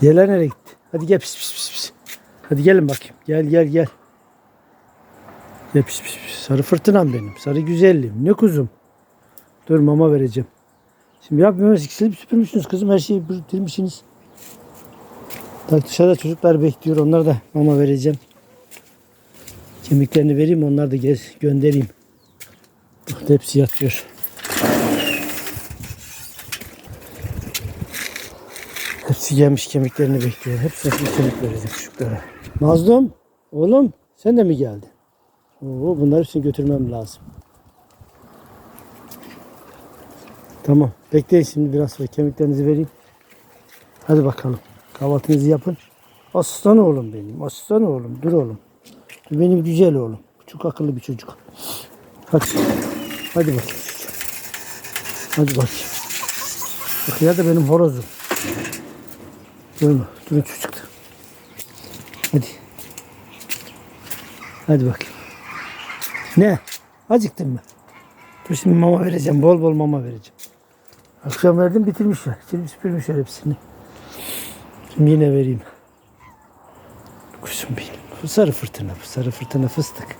Diğerler nereye gitti? Hadi gel pis pis pis pis. Hadi gelin bakayım. Gel gel gel. Gel pis pis pis. Sarı fırtınam benim. Sarı güzelliğim. Ne kuzum? Dur mama vereceğim. Şimdi yapmıyoruz. Silip süpürmüşsünüz kızım. Her şeyi bitirmişsiniz. Bak dışarıda çocuklar bekliyor. Onlara da mama vereceğim. Kemiklerini vereyim. Onlar da gel göndereyim. Bak hepsi yatıyor. Hepsi gelmiş kemiklerini bekliyor. Hepsine bir kemik vereceğim çocuklara. Mazlum, oğlum sen de mi geldin? Oo, bunları hepsini götürmem lazım. Tamam. Bekleyin şimdi biraz sonra kemiklerinizi vereyim. Hadi bakalım. Kahvaltınızı yapın. Aslan oğlum benim. Aslan oğlum. Dur oğlum. Dur benim güzel oğlum. Çok akıllı bir çocuk. Hadi. Hadi bakayım. Hadi bakayım. Bak ya da benim horozum. Durma. Durun çocuk. Hadi. Hadi bakayım. Ne? Acıktın mı? Dur şimdi mama vereceğim. Bol bol mama vereceğim. Akşam verdim bitirmişler. Şimdi süpürmüşler hepsini. Şimdi yine vereyim. Kuşum benim. Bu sarı fırtına. Bu sarı fırtına fıstık.